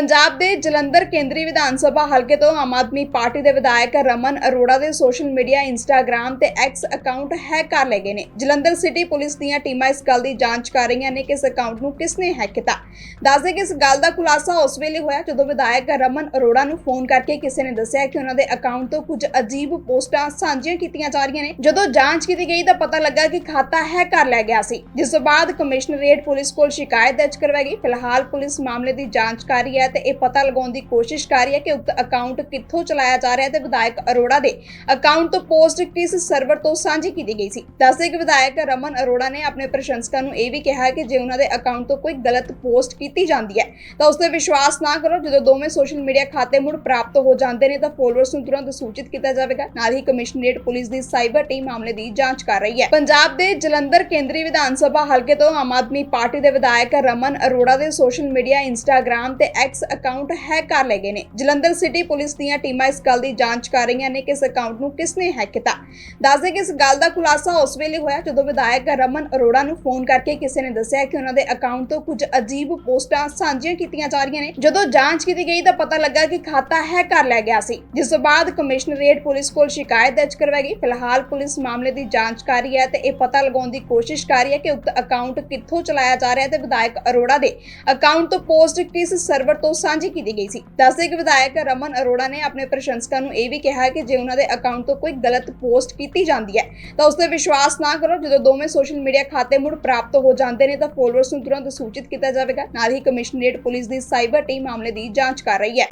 ਪੰਜਾਬ ਦੇ ਜਲੰਧਰ ਕੇਂਦਰੀ ਵਿਧਾਨ ਸਭਾ ਹਲਕੇ ਤੋਂ ਆਮ ਆਦਮੀ ਪਾਰਟੀ ਦੇ ਵਿਧਾਇਕ ਰਮਨ ਅਰੋੜਾ ਦੇ ਸੋਸ਼ਲ ਮੀਡੀਆ ਇੰਸਟਾਗ੍ਰam ਤੇ ਐਕਸ ਅਕਾਊਂਟ ਹੈਕ ਕਰ ਲਏ ਗਏ ਨੇ। ਜਲੰਧਰ ਸਿਟੀ ਪੁਲਿਸ ਦੀਆਂ ਟੀਮਾਂ ਇਸ ਗੱਲ ਦੀ ਜਾਂਚ ਕਰ ਰਹੀਆਂ ਨੇ ਕਿ ਇਸ ਅਕਾਊਂਟ ਨੂੰ ਕਿਸ ਨੇ ਹੈਕ ਕੀਤਾ ਦੱਸਦੇ ਕਿ ਇਸ ਗੱਲ ਦਾ ਖੁਲਾਸਾ ਉਸ ਵੇਲੇ ਹੋਇਆ ਜਦੋਂ ਵਿਧਾਇਕ ਰਮਨ ਅਰੋੜਾ ਨੂੰ ਫੋਨ ਕਰਕੇ ਕਿਸੇ ਨੇ ਦੱਸਿਆ ਕਿ ਉਹਨਾਂ ਦੇ ਅਕਾਊਂਟ ਤੋਂ ਕੁਝ ਅਜੀਬ ਪੋਸਟਾਂ ਸਾਂਝੀਆਂ ਕੀਤੀਆਂ ਜਾ ਰਹੀਆਂ ਨੇ। ਜਦੋਂ ਜਾਂਚ ਕੀਤੀ ਗਈ ਤਾਂ ਪਤਾ ਲੱਗਾ ਕਿ ਖਾਤਾ ਹੈਕ ਕਰ ਲਿਆ ਗਿਆ ਸੀ, ਜਿਸ ਤੋਂ ਬਾਅਦ ਕਮਿਸ਼ਨਰੇਟ ਪੁਲਿਸ ਕੋਲ ਸ਼ਿਕਾਇਤ ਦਰਜ ਕਰਵਾਈ ਗਈ। ਫਿਲਹਾਲ ਪੁਲਿਸ ਮਾਮਲੇ ਦੀ ਜਾਂਚ ਕਰ ਰਹੀ ਹੈ ਤੇ ਇਹ ਪਤਾ ਲਗਾਉਣ ਦੀ ਕੋਸ਼ਿਸ਼ ਕਰ ਰਹੀ ਹੈ ਕਿ ਉਕਤ ਅਕਾਊਂਟ ਕਿੱਥੋਂ ਚਲਾਇਆ ਜਾ ਰਿਹਾ ਹੈ ਤੇ ਵਿਧਾਇਕ ਅਰੋੜਾ ਦੇ ਅਕਾਊਂਟ ਤੋਂ ਪੋਸਟ ਕਿਸ ਸਰਵਰ ਤੋਂ ਸਾਂਝੀ ਕੀਤੀ ਗਈ ਸੀ? ਦੱਸਦੇ ਕਿ ਵਿਧਾਇਕ ਰਮਨ ਅਰੋੜਾ ਨੇ ਆਪਣੇ ਪ੍ਰਸ਼ੰਸਕਾਂ ਨੂੰ ਇਹ ਵੀ ਕਿਹਾ ਕਿ ਜੇ ਉਹਨਾਂ ਦੇ ਅਕਾਊਂਟ ਤੋਂ ਕੋਈ ਗਲਤ ਪੋਸਟ ਕੀਤੀ ਜਾਂਦੀ ਹੈ, ਤਾਂ ਉਸ ਤੇ ਵਿਸ਼ਵਾਸ ਨਾ ਕਰੋ। ਜਦੋਂ ਦੋਵੇਂ ਸੋਸ਼ਲ ਮੀਡੀਆ ਖਾਤੇ ਮੁੜ ਪ੍ਰਾਪਤ ਹੋ ਜਾਂਦੇ ਨੇ, ਤਾਂ ਫੋਲੋਅਰਸ ਨੂੰ ਤੁਰੰਤ ਸੂਚਿਤ ਕੀਤਾ ਜਾਵੇਗਾ। ਨਾਲ ਹੀ ਕਮਿਸ਼ਨਰੇਟ ਪੁਲਿਸ ਦੀ ਸਾਈਬਰ ਟੀਮ ਮਾਮਲੇ ਦੀ ਜਾਂਚ ਕਰ ਰਹੀ ਹੈ। ਪੰਜਾਬ ਦੇ ਜਲੰਧਰ ਕੇਂਦਰੀ ਵਿਧਾਨ ਸਭਾ ਹਲਕੇ ਤੋਂ ਆਮ ਆਦਮੀ ਪਾਰਟੀ ਦੇ ਵਿਧਾਇਕ ਰਮਨ ਅਰੋੜਾ ਦੇ ਸੋਸ਼ਲ ਮੀਡੀਆ ਇੰਸਟਾਗ੍ਰam ਤੇ ਐਕਸ ਅਕਾਊਂਟ ਹੈਕ ਕਰ ਲਏ ਗਏ ਨੇ। ਜਲੰਧਰ ਸਿਟੀ ਪੁਲਿਸ ਦੀਆਂ ਟੀਮਾਂ ਇਸ ਗੱਲ ਦੀ ਜਾਂਚ ਕਰ ਰਹੀਆਂ ਨੇ ਕਿ ਇਸ ਅਕਾਊਂਟ ਨੂੰ ਕਿਸ ਨੇ ਹੈਕ ਕੀਤਾ ਦੱਸਦੇ ਕਿ ਇਸ ਗੱਲ ਦਾ ਖੁਲਾਸਾ ਉਸ ਵੇਲੇ ਹੋਇਆ ਜਦੋਂ ਵਿਧਾਇਕ ਰਮਨ ਅਰੋੜਾ ਨੂੰ ਫੋਨ ਕਰਕੇ ਕਿਸੇ ਨੇ ਦੱਸਿਆ ਕਿ ਉਹਨਾਂ ਦੇ ਅਕਾਊਂਟ ਤੋਂ ਕੁਝ ਅਜੀਬ ਪੋਸਟਾਂ ਸਾਂਝੀਆਂ ਕੀਤੀਆਂ ਜਾ ਰਹੀਆਂ ਨੇ। ਜਦੋਂ ਜਾਂਚ ਕੀਤੀ ਗਈ ਤਾਂ ਪਤਾ ਲੱਗਾ ਕਿ ਖਾਤਾ ਹੈਕ ਕਰ ਲਿਆ ਗਿਆ ਸੀ। ਜਿਸ ਤੋਂ ਬਾਅਦ ਕਮਿਸ਼ਨਰੇਟ ਪੁਲਿਸ ਕੋਲ ਸ਼ਿਕਾਇਤ ਦਰਜ ਕਰਵਾਈ ਗਈ। ਫਿਲਹਾਲ ਪੁਲਿਸ ਮਾਮਲੇ ਦੀ ਜਾਂਚ ਕਰ ਰਹੀ ਹੈ ਤੇ ਇਹ ਪਤਾ ਲਗਾਉਣ ਦੀ ਕੋਸ਼ਿਸ਼ ਕਰ ਰਹੀ ਹੈ ਕਿ ਉਕਤ ਅਕਾਊਂਟ ਕਿੱਥੋਂ ਚਲਾਇਆ ਜਾ ਰਿਹਾ ਹੈ ਤੇ ਵਿਧਾਇਕ ਅਰੋੜਾ ਦੇ ਅਕਾਊਂਟ ਤੋਂ ਪੋਸਟ ਕਿਸ ਸਰਵਰ ਤੋਂ ਸਾਂਝੀ ਕੀਤੀ ਗਈ ਸੀ। ਦੱਸਦੇ ਕਿ ਵਿਧਾਇਕ ਰਮਨ ਅਰੋੜਾ ਨੇ ਆਪਣੇ ਪ੍ਰਸ਼ੰਸਕਾਂ ਨੂੰ ਇਹ ਵੀ ਕਿਹਾ ਕਿ ਜੇ ਉਹਨਾਂ ਦੇ ਅਕਾਊਂਟ ਤੋਂ ਕੋਈ ਗਲਤ ਪੋਸਟ ਕੀਤੀ ਜਾਂਦੀ ਹੈ, ਤਾਂ ਉਸ ਤੇ ਵਿਸ਼ਵਾਸ ਨਾ ਕਰੋ। ਜਦੋਂ ਦੋਵੇਂ ਸੋਸ਼ਲ ਮੀਡੀਆ ਖਾਤੇ ਮੁੜ ਪ੍ਰਾਪਤ ਹੋ ਜਾਂਦੇ ਨੇ, ਤਾਂ ਫੋਲੋਅਰਸ ਨੂੰ ਤੁਰੰਤ ਸੂਚਿਤ ਕੀਤਾ ਜਾਵੇਗਾ। ਨਾਲ ਹੀ ਕਮਿਸ਼ਨਰੇਟ ਪੁਲਿਸ ਦੀ ਸਾਈਬਰ ਟੀਮ ਮਾਮਲੇ ਦੀ ਜਾਂਚ ਕਰ ਰਹੀ ਹੈ।